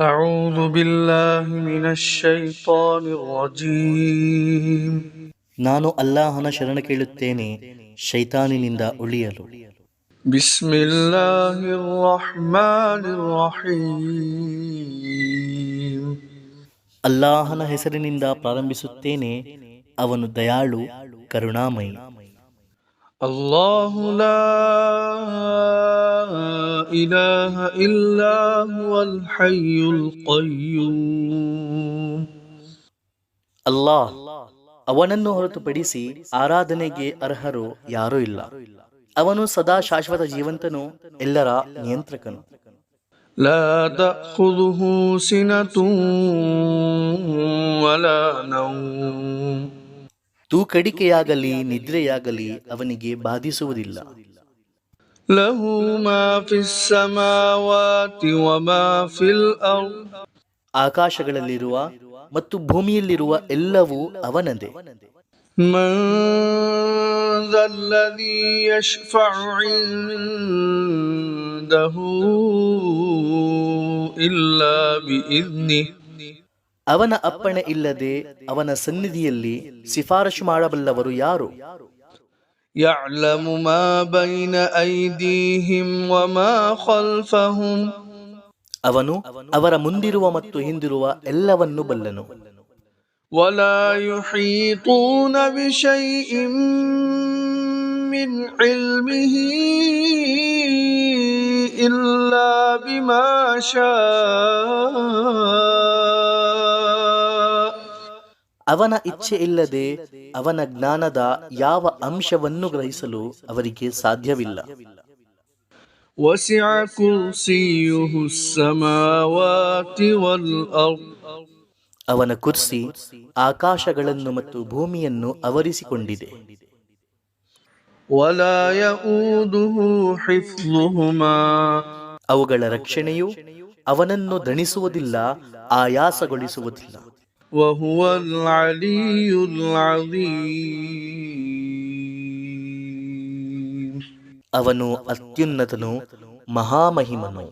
أعوذ بالله من الشيطان الرجيم ನಾನು ಅಲ್ಲಾಹನ ಶರಣ ಕೇಳುತ್ತೇನೆ ಶೈತಾನಿನಿಂದ ಉಳಿಯಲು بسم الله الرحمن الرحيم ಅಲ್ಲಾಹನ ಹೆಸರಿನಿಂದ ಪ್ರಾರಂಭಿಸುತ್ತೇನೆ ಅವನು ದಯಾಳು ಕರುಣಾಮಯಿ الله لا إله إلا هو الحي القيوم ಅಲ್ಲಾಹ್ ಅವನನ್ನು ಹೊರತುಪಡಿಸಿ ಆರಾಧನೆಗೆ ಅರ್ಹರು ಯಾರೂ ಇಲ್ಲ ಅವನು ಸದಾ ಶಾಶ್ವತ ಜೀವಂತನು ಎಲ್ಲರ ನಿಯಂತ್ರಕನು لا تأخذه سنة ولا نوم ತೂಕಡಿಕೆಯಾಗಲಿ ನಿದ್ರೆಯಾಗಲಿ ಅವನಿಗೆ ಬಾಧಿಸುವುದಿಲ್ಲ له ما في السماوات وما في الأرض ಆಕಾಶಗಳಲ್ಲಿರುವ ಮತ್ತು ಭೂಮಿಯಲ್ಲಿರುವ ಎಲ್ಲವೂ ಅವನದೇ من ذا الذي يشفع عنده إلا بإذنه ಅವನ ಅಪ್ಪಣೆ ಇಲ್ಲದೆ ಅವನ ಸನ್ನಿಧಿಯಲ್ಲಿ ಶಿಫಾರಶು ಮಾಡಬಲ್ಲವರು ಯಾರು يعلم ما بين أيديهم وما خلفهم ಅವನು ಅವರ ಮುಂದಿರುವ ಮತ್ತು ಹಿಂದಿರುವ ಎಲ್ಲವನ್ನು ಬಲ್ಲನು ولا يحيطون بشيء من علمه إلا بما شاء ಅವನ ಇಚ್ಛೆ ಇಲ್ಲದೆ ಅವನ ಜ್ಞಾನದ ಯಾವ ಅಂಶವನ್ನು ಗ್ರಹಿಸಲು ಅವರಿಗೆ ಸಾಧ್ಯವಿಲ್ಲ. ಅವನ ಕುರ್ಸಿ ಆಕಾಶಗಳನ್ನು ಮತ್ತು ಭೂಮಿಯನ್ನು ಅವರಿಸಿಕೊಂಡಿದೆ ಅವುಗಳ ರಕ್ಷಣೆಯು ಅವನನ್ನು ದಣಿಸುವುದಿಲ್ಲ ಆಯಾಸಗೊಳಿಸುವುದಿಲ್ಲ. وهو العلي العظيم ಅವನು ಅತ್ಯುನ್ನತನು ಮಹಾಮಹಿಮನು